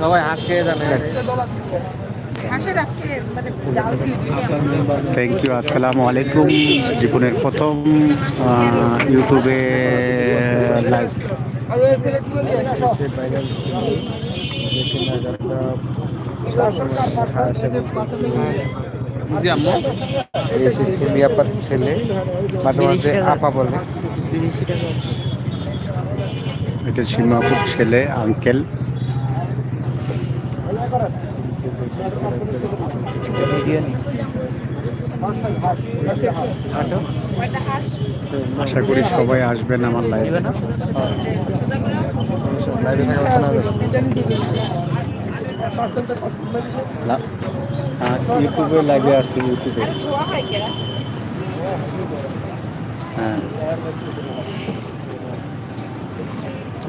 সবাই হাঁস খেয়ে জানে মানে থ্যাংক ইউ আসসালামু আলাইকুম। জীবনের প্রথম ইউটিউবে লাইভ জি আম্মু। এসে সিমি আপার ছেলে মাঝে মাঝে আপা বলে। এটা সীমাপুর ছেলে, আঙ্কেল। আশা করি সবাই আসবেন আমার লাইভে ইউটিউবে ইউটিউবে আরে কেরা হ্যাঁ।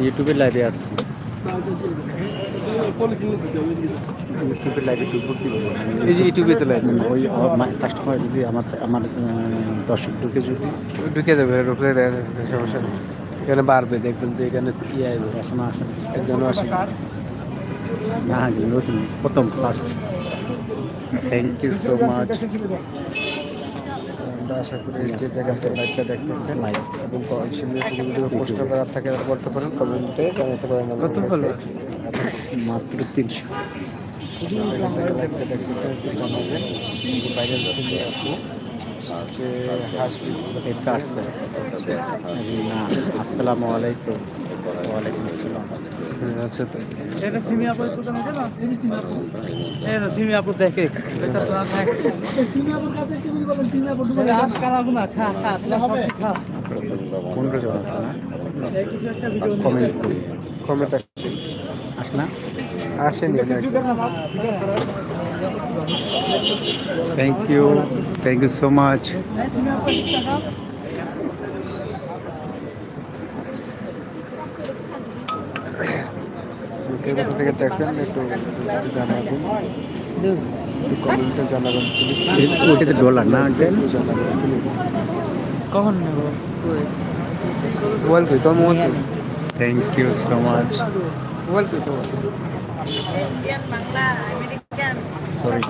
ইউটিউবে লাইভে আসছি ইউটিউবে লাইভে ঢুকবো কি এই যে ইউটিউবে তো লাইভ ওই কাস্টমার যদি আমার আমার দর্শক ঢুকে যদি ঢুকে যাবে ঢুকলে সমস্যা নেই। এখানে বাড়বে দেখবেন যে এখানে আসবে এখনও না। প্রথম first thank you so much আমরা আশা করি যে জায়গাতে লাইভটা দেখতেছেন এবং কমেন্ট যদি প্রশ্ন করার থাকে তাহলে বলতে পারেন কমেন্টে জানাতে পারেন কত হলো মাত্র তিনশো লাইভটা দেখতেছেন একটু জানাবেন যে বাইরের ছেলে আপু যে হাঁস এটা আসছে না আসসালামু আলাইকুম ওয়ালাইকুম আসসালাম আচ্ছা তো। এটা সিমি আপু তো জানো না? সিমি সিমি আপু। এটা সিমি আপু দেখে। এটা তো আর নাই সিমি আপুর কাছে এসে যদি বলেন সিমি আপু ডুবে হাঁস কালাবো না খা খা তাহলে হবে খা? ফোন করে আছে না। এই কিছু একটা ভিডিও কমেন্ট করি কমেন্ট আসছে আস না? আসেনি thank you thank you so much Simi আপু টাকা কে কোথা থেকে দেখছেন একটু জানাবেন একটু কমেন্টে জানাবেন প্লিজ ওটাতে ডলার না আঙ্কেল জানাবেন প্লিজ কখন নেব মোবাইল কই তোর মোবাইল কই thank you so much mobile কই তোর Indian Bangla American sorry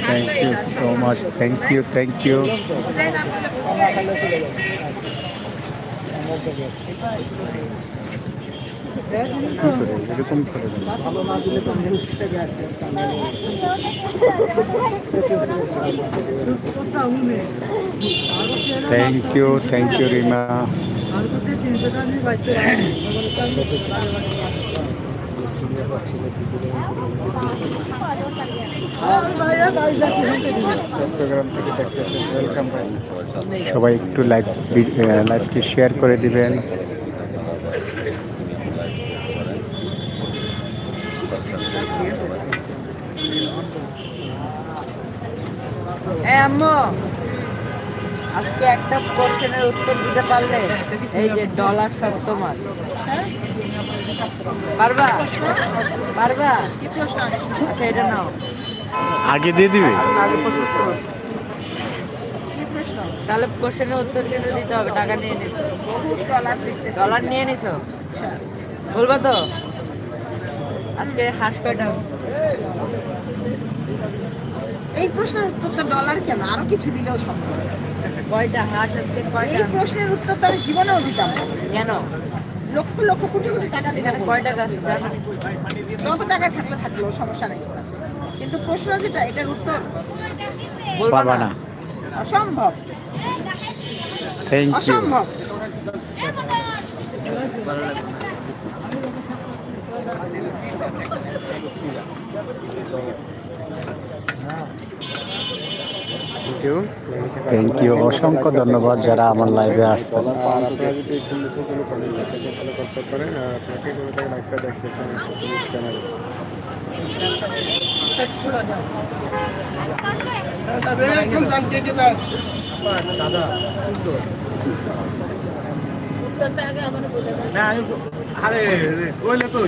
thank you so much thank you thank you বুঝাই না বলে বুঝবে কি করে এরকম করে দেন। Thank you thank you Rima Chattogram থেকে দেখতেছেন ওয়েলকাম ভাই। সবাই একটু লাইভ লাইভটি শেয়ার করে দিবেন। আজকে একটা কোশ্চেনের উত্তর দিতে পারলে এই যে ডলার সব তোমার পারবা পারবা আগে আচ্ছা এটা নাও। আগে দিয়ে দিবে? আগে প্রশ্ন করো। কি প্রশ্ন? তাহলে কোশ্চেনের উত্তর কিন্তু দিতে হবে টাকা নিয়ে নিছো। ডলার নিয়ে নিছো? আচ্ছা। বলবা তো। আজকে হাঁস কয়টা? এই প্রশ্নের উত্তর তো ডলার কেন? আরও কিছু দিলেও সম্ভব। কয়টা? হাঁস আজকে এই প্রশ্নের উত্তর তো আমি জীবনেও দিতাম কেন? লক্ষ লক্ষ কোটি কোটি টাকা এখানে কয়টা গাছ যত টাকা থাকলে থাকল সমস্যা নাই। কিন্তু প্রশ্ন যেটা এটার উত্তর? পারবা না। না। অসম্ভব। থ্যাংক ইউ থ্যাংক ইউ অসংখ্য ধন্যবাদ যারা আমার লাইভে আসছে। আর আপনারা যদি এই চিহ্নিত কোনো কমেন্ট লিখেছেন তাহলে করতে পারেন আর আপনাকে কোনো দেন আরে ওইলে তো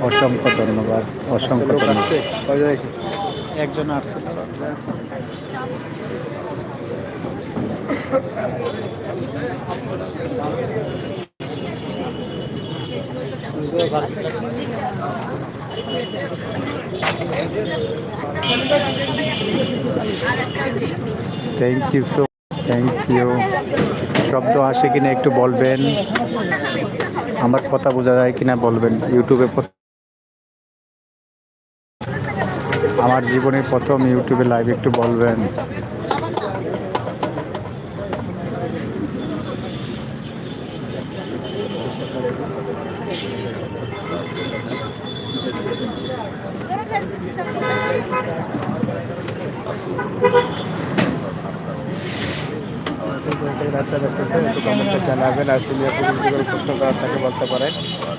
অসংখ্য ধন্যবাদ অসংখ্য ধন্যবাদ। আসছে একজন আসছিল thank you so thank you শব্দ আসে কিনা একটু বলবেন? আমার কথা বোঝা যায় কিনা বলবেন? ইউটিউবে আমার জীবনে প্রথম ইউটিউবে লাইভ একটু বলবেন। রাস্তা দেখতেছেন একটু কমেন্টে জানাবেন আর সিনিয়র পুলিশগুলো প্রশ্ন করার থাকে বলতে পারেন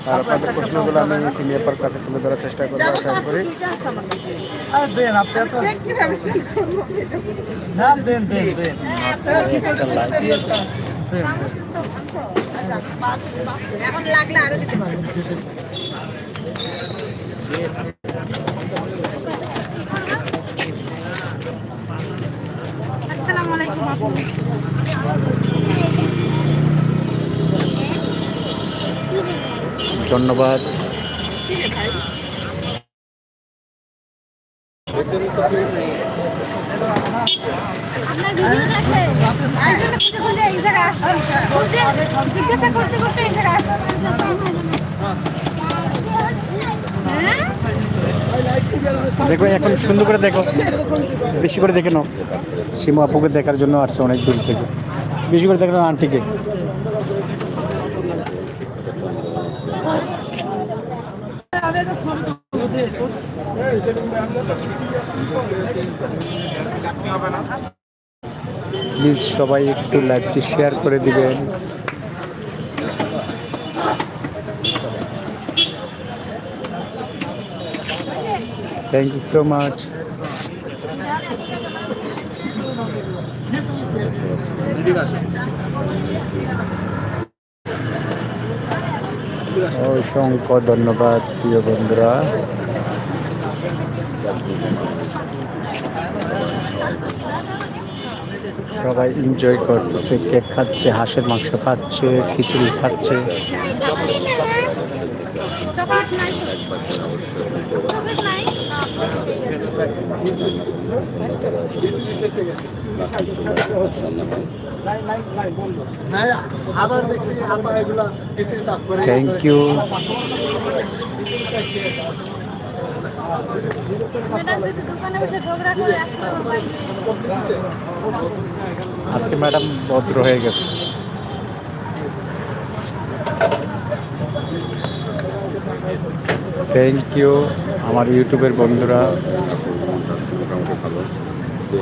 আর আপনাদের প্রশ্নগুলো আমি সিনিয়র কাছে তুলে ধরার চেষ্টা করব আশা করি দুইটা আছে আমার কাছে। আর দেন আপনি এত আমি কীভাবে sell করব এটা বুঝতে পারছি না দেন দেন দেন না। আপনারা কি sell করতে পারেন? দেন আমার তো মাংস। আচ্ছা, পাঁচ- পাঁচ- এখন লাগলে আরও দিতে পারব আসসালামু আলাইকুম আপু। ধন্যবাদ। জিজ্ঞাসা করতে করতে এই জায়গায় আসছি। হ্যাঁ? দেখো এখন সুন্দর করে দেখো। বেশি করে দেখে নাও। সীমা আপুকে দেখার জন্য আসছে অনেক দূর থেকে। বেশি করে দেখে নাও আন্টিকে। প্লিজ সবাই একটু লাইভটি শেয়ার করে দিবেন। থ্যাংক ইউ সো মাচ অসংখ্য ধন্যবাদ প্রিয় বন্ধুরা সবাই এনজয় করতেছে কেক খাচ্ছে হাঁসের মাংস খাচ্ছে খিচুড়ি খাচ্ছে চকলেট নাই চকলেট নাই থ্যাংক ইউ ম্যাডাম যদি দোকানে বসে ঝগড়া করে আসলে উপায় নেই। আজকে ম্যাডাম ভদ্র হয়ে গেছে থ্যাংক ইউ আমার ইউটিউবের বন্ধুরা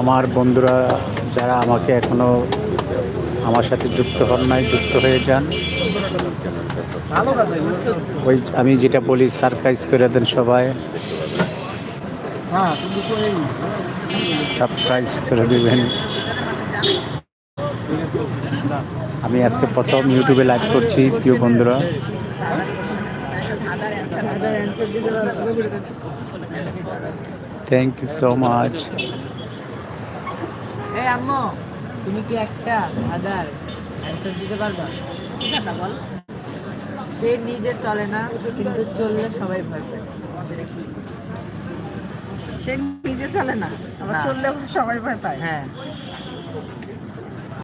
আমার বন্ধুরা যারা আমাকে এখনও আমার সাথে যুক্ত হন নাই, যুক্ত হয়ে যান। ওই আমি যেটা বলি, সারপ্রাইজ করে দেন সবাই। সারপ্রাইজ করে দেবেন। আমি আজকে প্রথম ইউটিউবে লাইভ করছি, প্রিয় বন্ধুরা। থ্যাংক ইউ সো মাচ এই আম্মু তুমি কি একটা আদার অ্যান্সার দিতে পারবা? কি কথা বল। সে নিজে চলে না কিন্তু চললে সবাই ভয় পায়। সে নিজে চলে না আবার চললে সবাই ভয় পায়। হ্যাঁ।